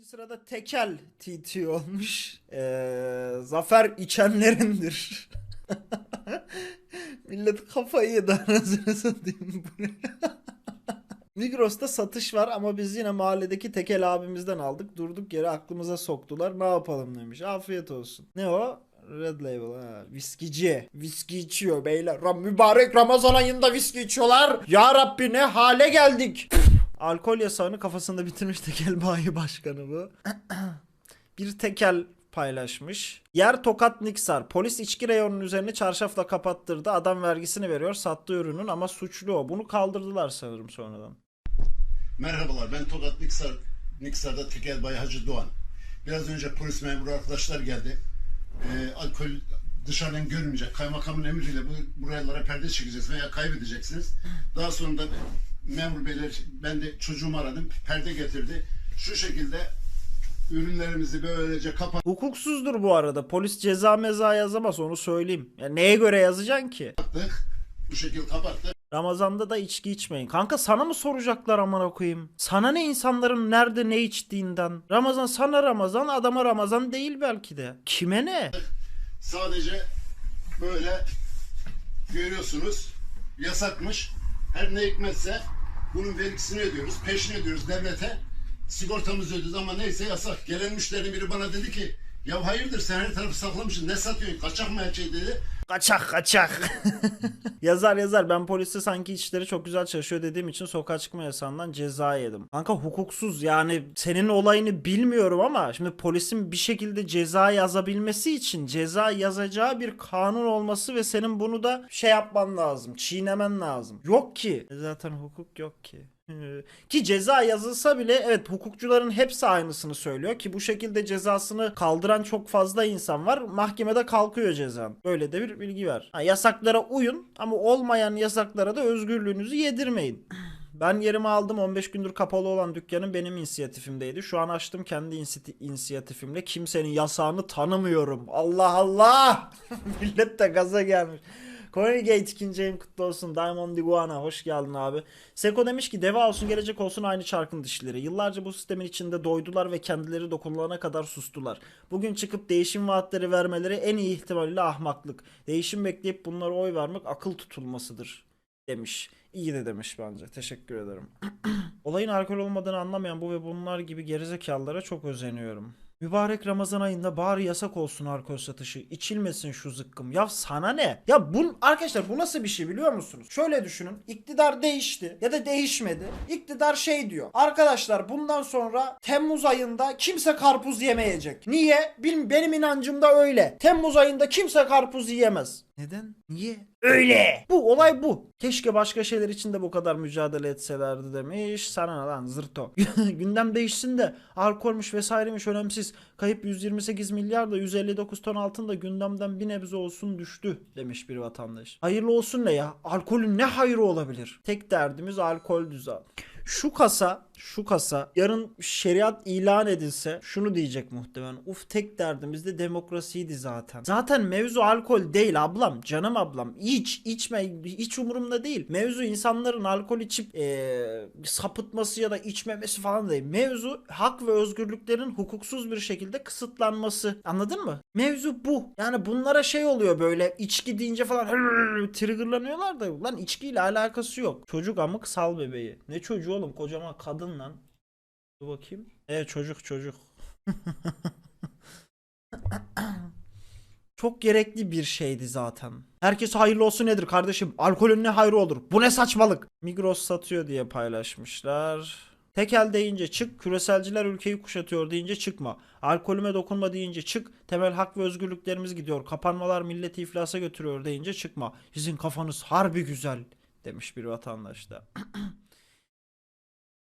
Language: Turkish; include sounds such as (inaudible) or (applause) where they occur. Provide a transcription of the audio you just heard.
İkinci sırada tekel TT olmuş. Ee, zafer içenlerindir. (laughs) Millet kafayı yedi anasını satayım? (laughs) Migros'ta satış var ama biz yine mahalledeki tekel abimizden aldık. Durduk yere aklımıza soktular. Ne yapalım demiş. Afiyet olsun. Ne o? Red Label ha. Viskici. Viski içiyor beyler. Ram mübarek Ramazan ayında viski içiyorlar. Ya Rabbi ne hale geldik. Alkol yasağını kafasında bitirmiş (laughs) tekel bayi başkanı bu. (clears throat) bir tekel paylaşmış. Yer Tokat Niksar. Polis içki reyonunun üzerini çarşafla kapattırdı. Adam vergisini veriyor. Sattığı ürünün ama suçlu o. Bunu kaldırdılar sanırım sonradan. Merhabalar ben Tokat Niksar, Niksar'da Tekel Bay Hacı Doğan. Biraz önce polis memuru arkadaşlar geldi. Ee, alkol dışarıdan görünmeyecek. Kaymakamın emriyle bu buralara perde çekeceğiz veya kaybedeceksiniz. Daha sonra da memur beyler ben de çocuğumu aradım. Perde getirdi. Şu şekilde ürünlerimizi böylece kapattık. Hukuksuzdur bu arada. Polis ceza meza yazamaz onu söyleyeyim. Ya neye göre yazacaksın ki? Bu şekilde kapattık. Ramazan'da da içki içmeyin. Kanka sana mı soracaklar amına koyayım? Sana ne insanların nerede ne içtiğinden? Ramazan sana Ramazan, adama Ramazan değil belki de. Kime ne? Sadece böyle görüyorsunuz yasakmış. Her ne hikmetse bunun vergisini ödüyoruz. Peşin ödüyoruz devlete. Sigortamızı ödüyoruz ama neyse yasak. Gelen müşterinin biri bana dedi ki ya hayırdır sen her tarafı saklamışsın ne satıyorsun kaçak mı her şey dedi. Kaçak kaçak. (laughs) yazar yazar ben poliste sanki işleri çok güzel çalışıyor dediğim için sokağa çıkma yasağından ceza yedim. Kanka hukuksuz yani senin olayını bilmiyorum ama şimdi polisin bir şekilde ceza yazabilmesi için ceza yazacağı bir kanun olması ve senin bunu da şey yapman lazım. Çiğnemen lazım. Yok ki. Zaten hukuk yok ki. Ki ceza yazılsa bile evet hukukçuların hepsi aynısını söylüyor ki bu şekilde cezasını kaldıran çok fazla insan var. Mahkemede kalkıyor cezan. Böyle de bir bilgi var. Ha, yasaklara uyun ama olmayan yasaklara da özgürlüğünüzü yedirmeyin. Ben yerimi aldım 15 gündür kapalı olan dükkanım benim inisiyatifimdeydi. Şu an açtım kendi inisiyatifimle. Kimsenin yasağını tanımıyorum. Allah Allah! (laughs) Millet de gaza gelmiş. Cornegate ikinci ayım kutlu olsun. Diamond Iguana hoş geldin abi. Seko demiş ki deva olsun gelecek olsun aynı çarkın dişleri. Yıllarca bu sistemin içinde doydular ve kendileri dokunulana kadar sustular. Bugün çıkıp değişim vaatleri vermeleri en iyi ihtimalle ahmaklık. Değişim bekleyip bunlara oy vermek akıl tutulmasıdır demiş. İyi de demiş bence. Teşekkür ederim. (clears throat) Olayın alkol olmadığını anlamayan bu ve bunlar gibi gerizekalılara çok özeniyorum. Mübarek Ramazan ayında bari yasak olsun alkol satışı. İçilmesin şu zıkkım. Ya sana ne? Ya bu arkadaşlar bu nasıl bir şey biliyor musunuz? Şöyle düşünün. İktidar değişti ya da değişmedi. İktidar şey diyor. Arkadaşlar bundan sonra Temmuz ayında kimse karpuz yemeyecek. Niye? Bilmiyorum benim inancımda öyle. Temmuz ayında kimse karpuz yiyemez. Neden? Niye? Öyle. Bu olay bu. Keşke başka şeyler için de bu kadar mücadele etselerdi demiş. Sana lan zırto. (laughs) Gündem değişsin de alkolmüş vesairemiş önemsiz. Kayıp 128 milyar da 159 ton altın da gündemden bir nebze olsun düştü demiş bir vatandaş. Hayırlı olsun ne ya? Alkolün ne hayrı olabilir? Tek derdimiz alkol düzen. Şu kasa, şu kasa yarın şeriat ilan edilse şunu diyecek muhtemelen. Uf tek derdimiz de demokrasiydi zaten. Zaten mevzu alkol değil ablam, canım ablam. İç, içme, hiç umurumda değil. Mevzu insanların alkol içip eee, sapıtması ya da içmemesi falan değil. Mevzu hak ve özgürlüklerin hukuksuz bir şekilde kısıtlanması. Anladın mı? Mevzu bu. Yani bunlara şey oluyor böyle içki deyince falan (laughs) triggerlanıyorlar da lan içkiyle alakası yok. Çocuk amık sal bebeği. Ne çocuğu oğlum kocaman kadın lan. Dur bakayım. Evet çocuk çocuk. Çok gerekli bir şeydi zaten. Herkes hayırlı olsun nedir kardeşim? Alkolün ne hayrı olur? Bu ne saçmalık? Migros satıyor diye paylaşmışlar. Tekel deyince çık, küreselciler ülkeyi kuşatıyor deyince çıkma. Alkolüme dokunma deyince çık, temel hak ve özgürlüklerimiz gidiyor. Kapanmalar milleti iflasa götürüyor deyince çıkma. Sizin kafanız harbi güzel demiş bir vatandaş da. (clears throat)